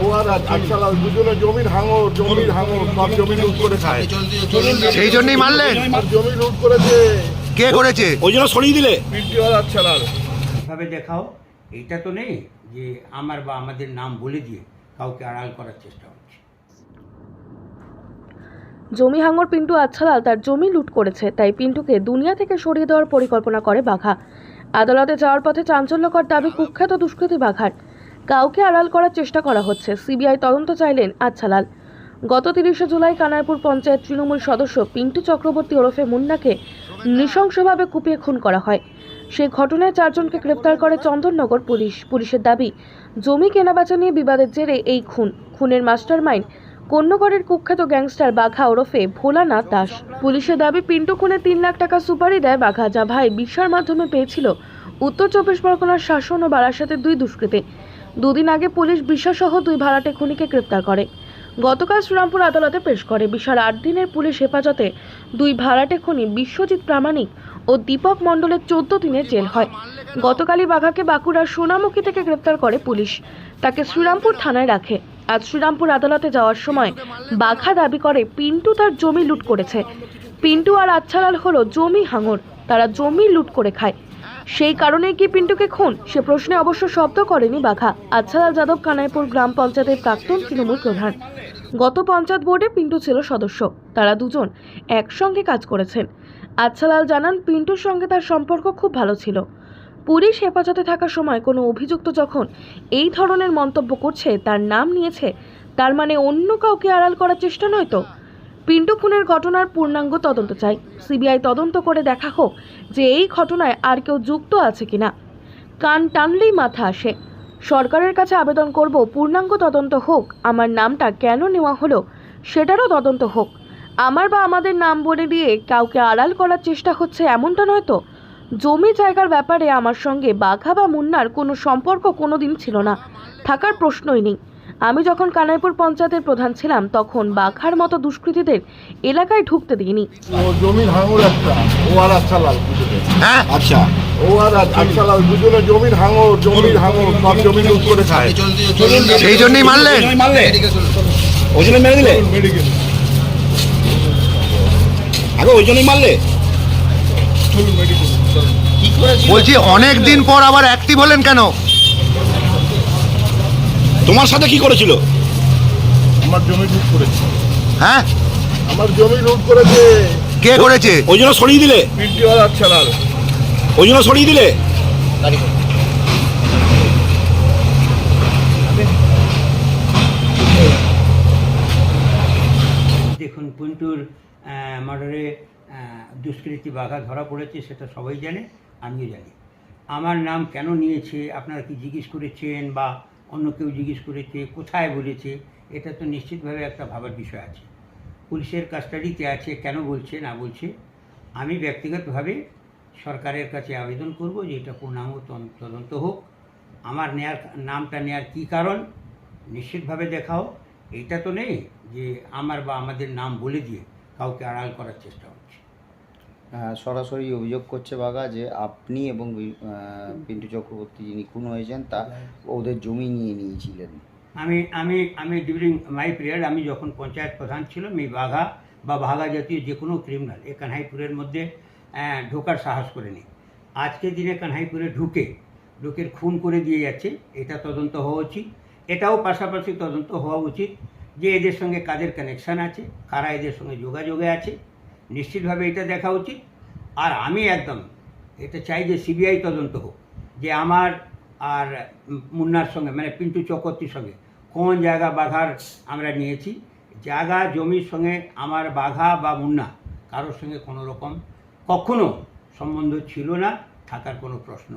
ও আর আজকাল দুজনে জমির হাঙর জমির হাঙর সব জমি লুট করে খায়। সেই জন্যই মারলেন। জমি লুট করেছে। কে করেছে? ওই জন্য সরিয়ে দিলে। ভাবে দেখাও এইটা তো নেই যে আমার বা আমাদের নাম বলে দিয়ে কাউকে আড়াল করার চেষ্টা হচ্ছে। জমি হাঙর পিন্টু আচ্ছালাল তার জমি লুট করেছে তাই পিন্টুকে দুনিয়া থেকে সরিয়ে দেওয়ার পরিকল্পনা করে বাঘা। আদালতে যাওয়ার পথে চাঞ্চল্যকর দাবি কুখ্যাত দুষ্কৃতী বাঘার। কাউকে আড়াল করার চেষ্টা করা হচ্ছে। সিবিআই তদন্ত চাইলেন আচ্ছালাল। গত তিরিশে জুলাই কানাইপুর পঞ্চায়েত তৃণমূল সদস্য পিন্টু চক্রবর্তী ওরফে মুন্নাকে নৃশংসভাবে কুপিয়ে খুন করা হয়। সেই ঘটনায় চারজনকে গ্রেপ্তার করে চন্দননগর পুলিশ। পুলিশের দাবি, জমি কেনাবেচা নিয়ে বিবাদের জেরে এই খুন। খুনের মাস্টারমাইন্ড কন্যগড়ের কুখ্যাত গ্যাংস্টার বাঘা ওরফে ভোলানাথ দাস। পুলিশের দাবি, পিন্টু খুনে তিন লাখ টাকা সুপারি দেয় বাঘা, যা ভাই বিশ্বার মাধ্যমে পেয়েছিল উত্তর চব্বিশ পরগনার শাসন ও বারাসাতের দুই দুষ্কৃতে। দুদিন আগে পুলিশ বিশ্বাসসহ দুই ভাড়াটে খুনিকে গ্রেপ্তার করে। গতকাল শ্রীরামপুর আদালতে পেশ করে। বিশাল আট দিনের পুলিশ হেফাজতে দুই ভাড়াটে খুনি বিশ্বজিৎ প্রামাণিক ও দীপক মণ্ডলের চোদ্দ দিনের জেল হয়। গতকালই বাঘাকে বাঁকুড়ার সোনামুখী থেকে গ্রেপ্তার করে পুলিশ। তাকে শ্রীরামপুর থানায় রাখে। আজ শ্রীরামপুর আদালতে যাওয়ার সময় বাঘা দাবি করে, পিন্টু তার জমি লুট করেছে। পিন্টু আর আচ্ছালাল হলো জমি হাঙর। তারা জমি লুট করে খায়। সেই কারণেই কি পিন্টুকে খুন? সে প্রশ্নে অবশ্য শব্দ করেনি বাঘা। আচ্ছালাল যাদব কানাইপুর গ্রাম পঞ্চায়েতের প্রাক্তন তৃণমূল প্রধান। গত পঞ্চায়েত বোর্ডে পিন্টু ছিল সদস্য। তারা দুজন একসঙ্গে কাজ করেছেন। আচ্ছালাল জানান, পিন্টুর সঙ্গে তার সম্পর্ক খুব ভালো ছিল। পুলিশ হেফাজতে থাকার সময় কোনো অভিযুক্ত যখন এই ধরনের মন্তব্য করছে, তার নাম নিয়েছে, তার মানে অন্য কাউকে আড়াল করার চেষ্টা নয় তো? পিন্টু খুনের ঘটনার পূর্ণাঙ্গ তদন্ত চাই। সিবিআই তদন্ত করে দেখা হোক যে এই ঘটনায় আর কেউ যুক্ত আছে কিনা। কান টানলেই মাথা আসে। সরকারের কাছে আবেদন করব, পূর্ণাঙ্গ তদন্ত হোক। আমার নামটা কেন নেওয়া হলো সেটারও তদন্ত হোক। আমার বা আমাদের নাম বলে দিয়ে কাউকে আড়াল করার চেষ্টা হচ্ছে এমনটা নয় তো? জমি জায়গার ব্যাপারে আমার সঙ্গে বাঘা বা মুন্নার কোনো সম্পর্ক কোনো দিন ছিল না। থাকার প্রশ্নই নেই। আমি যখন কানাইপুর পঞ্চায়েতের প্রধান ছিলাম তখন বাঘার মতো দুষ্কৃতীদের এলাকায় ঢুকতে দিইনি। ও জমির হাঙর একটা ও আর আজকাল দুজনে হ্যাঁ? আচ্ছা। ও আর আজকাল দুজনে জমির হাঙর জমির হাঙর সব জমি লুট করে খায়। সেই জন্যই মারলেন। মারলে ওই জন্য মেরে দিলে? আগে ওই জন্যই মারলে? বলছি অনেক দিন পর আবার অ্যাক্টিভ হলেন কেন? তোমার সাথে কি করেছিল? আমার জমি লুট করেছে। হ্যাঁ? আমার জমি লুট করেছে। কে করেছে? ওই জন্য সরিয়ে দিলে? পিন্টু আর। আজকাল ওই জন্য সরিয়ে দিলে? দেখুন পিন্টুর মার্ডারে দুষ্কৃতী বাঘা ধরা পড়েছে সেটা সবাই জানে আমিও জানি। আমার নাম কেন নিয়েছে? আপনারা কি জিজ্ঞেস করেছেন বা অন্য কেউ জিজ্ঞেস করেছে, কোথায় বলেছে, এটা তো নিশ্চিতভাবে একটা ভাবার বিষয় আছে। পুলিশের কাস্টাডিতে আছে, কেন বলছে, না বলছে, আমি ব্যক্তিগতভাবে সরকারের কাছে আবেদন করব যে এটা পূর্ণাঙ্গ তদন্ত- হোক। আমার নেয়ার নামটা নেয়ার কী কারণ, নিশ্চিতভাবে দেখাও। এটা তো নেই যে আমার বা আমাদের নাম বলে দিয়ে কাউকে আড়াল করার চেষ্টা হচ্ছে। সরাসরি অভিযোগ করছে বাঘা যে আপনি এবং পিন্টু চক্রবর্তী যিনি খুন হয়েছেন, তা ওদের জমি নিয়ে নিয়েছিলেন। আমি আমি আমি ডিউরিং মাই পিরিয়ড আমি যখন পঞ্চায়েত প্রধান ছিল আমি বাঘা বা বাঘা জাতীয় যে কোনো ক্রিমিনাল এ কানহাইপুরের মধ্যে ঢোকার সাহস করেনি। আজকের দিনে কানহাইপুরে ঢুকে লোকের খুন করে দিয়ে যাচ্ছে, এটা তদন্ত হওয়া উচিত। এটাও পাশাপাশি তদন্ত হওয়া উচিত যে এদের সঙ্গে কাদের কানেকশান আছে, কারা এদের সঙ্গে যোগাযোগে আছে নিশ্চিতভাবে এটা দেখা উচিত। আর আমি একদম, এটা চাই যে সিবিআই তদন্ত হোক, যে আমার আর মুন্নার সঙ্গে মানে পিন্টু চক্রবর্তীর সঙ্গে কোন জায়গা বাঘার আমরা নিয়েছি। জায়গা, জমির সঙ্গে আমার বাঘা বা মুন্না কারোর সঙ্গে কোনো রকম কখনো সম্বন্ধ ছিল না, থাকার কোনো প্রশ্ন।